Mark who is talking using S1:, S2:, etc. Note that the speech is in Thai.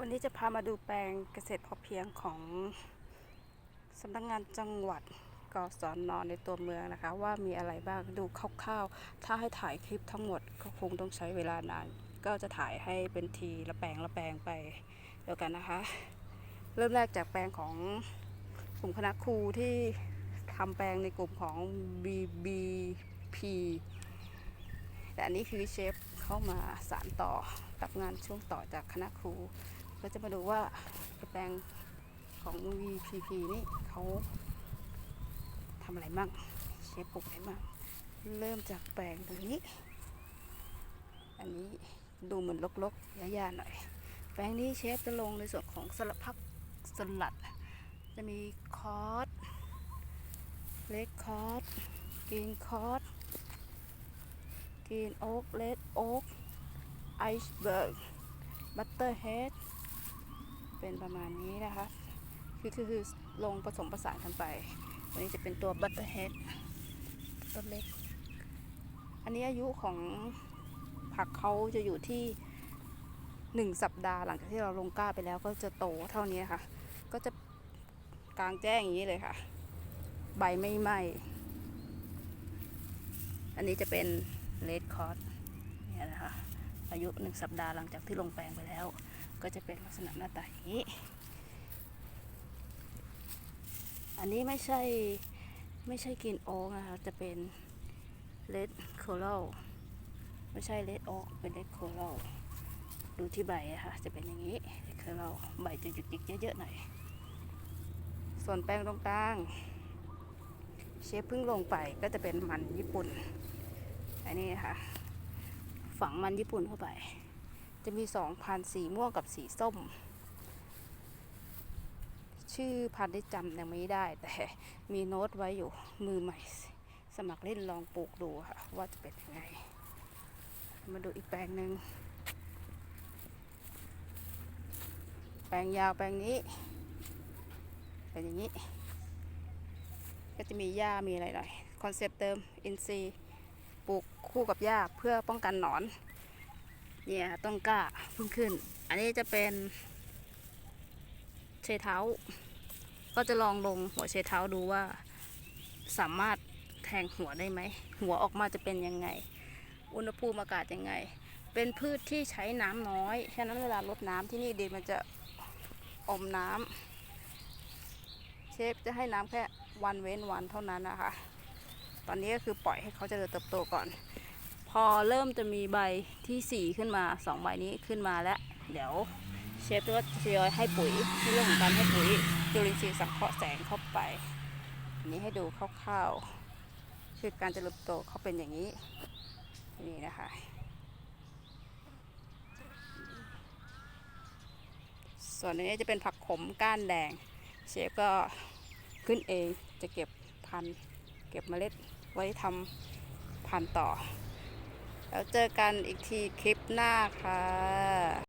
S1: วันนี้จะพามาดูแปลงเกษตรพอเพียงของสำนักงานจังหวัดกศนอนในตัวเมืองนะคะ ว่ามีอะไรบ้างดูคร่าวๆ ถ้าให้ถ่ายคลิปทั้งหมดก็คงต้องใช้เวลานาน ก็จะถ่ายให้เป็นทีละแปลงละแปลงไปเดียวกันนะคะ เริ่มแรกจากแปลงของกลุ่มคณะครูที่ทำแปลงในกลุ่มของ BBP แต่อันนี้คือเชฟเข้ามาสารต่อรับงานช่วงต่อจากคณะครู ก็จะมาดูว่าแปลงของ VPP นี่เขาทำอะไรบ้างเชฟปลูกอะไรบ้างเริ่มจากแปลงตรงนี้ อันนี้ดูเหมือนลกๆยาๆหน่อย แปลงนี้เชฟจะลงในส่วนของสลัดพักสลัด จะมีคอร์สเล็กคอร์สกรีนคอร์สกรีนโอ๊กเลดโอ๊กไอซ์เบิร์กบัตเตอร์เฮด เป็นประมาณนี้นะคะ คือคือคือลงผสมผสานกันไป วันนี้จะเป็นตัวบัตเตอร์เฮดต้นเล็ก อันนี้อายุของผักเขาจะอยู่ที่หนึ่งสัปดาห์หลังจากที่เราลงกล้าไปแล้วก็จะโตเท่านี้ค่ะ ก็จะกลางแจ้งอย่างนี้เลยค่ะ ใบไม่ไหม้อันนี้จะเป็นเลดคอร์สเนี่ยนะคะอายุหนึ่งสัปดาห์หลังจากที่ลงแปลงไปแล้ว ก็จะเป็นลักษณะหน้าตาอย่างนี้ อันนี้ไม่ใช่ไม่ใช่กรีนโอ๊กนะคะจะเป็นเลดโคโลไม่ใช่เลดโอ๊กเป็นเลดโคโลดูที่ใบอะค่ะจะเป็นอย่างนี้เลดโคโลใบจะหยุกยิกเยอะๆหน่อย ส่วนแป้งตรงกลาง เชฟเพิ่งลงไปก็จะเป็นมันญี่ปุ่น อันนี้ค่ะ ฝังมันญี่ปุ่นเข้าไป จะมีสองพันสีม่วงกับสีส้ม ชื่อพันธุ์ได้จำยังไม่ได้ แต่มีโน้ตไว้อยู่มือใหม่ สมัครเล่นลองปลูกดูค่ะ ว่าจะเป็นยังไง มาดูอีกแปลงหนึ่งแปลงยาวแปลงนี้เป็นอย่างนี้ ก็จะมีหญ้ามีอะไรหน่อย คอนเซปต์เติมอินซีย์ปลูกคู่กับหญ้าเพื่อป้องกันหนอน เนี่ยต้นกล้าเพิ่งขึ้น อันนี้จะเป็นเชเท้า ก็จะลองลงหัวเชเท้าดูว่า สามารถแทงหัวได้ไหม หัวออกมาจะเป็นยังไง อุณหภูมิอากาศยังไง เป็นพืชที่ใช้น้ำน้อยฉะนั้นเวลาลดน้ำที่นี่ดินมันจะอมน้ำเชฟจะให้น้ำแค่วันเว้นวันเท่านั้นนะคะ ตอนนี้ก็คือปล่อยให้เขาเจริญเติบโตก่อน อเริ่มจะมีใบที่สี่ขึ้นมาสองใบนี้ขึ้นมาแล้ว เดี๋ยวเชฟก็ทยอยให้ปุ๋ยในเรื่องของการให้ปุ๋ยจุลินทรีย์สังเคราะห์แสงเข้าไปนี้ให้ดูคร่าวๆคือการเจริญเติบโตเขาเป็นอย่างนี้นี่นะคะ ส่วนอันนี้จะเป็นผักขมก้านแดง เชฟก็ขึ้นเองจะเก็บพันเก็บเมล็ดไว้ทำพันต่อ แล้วเจอกันอีกทีคลิปหน้าค่ะ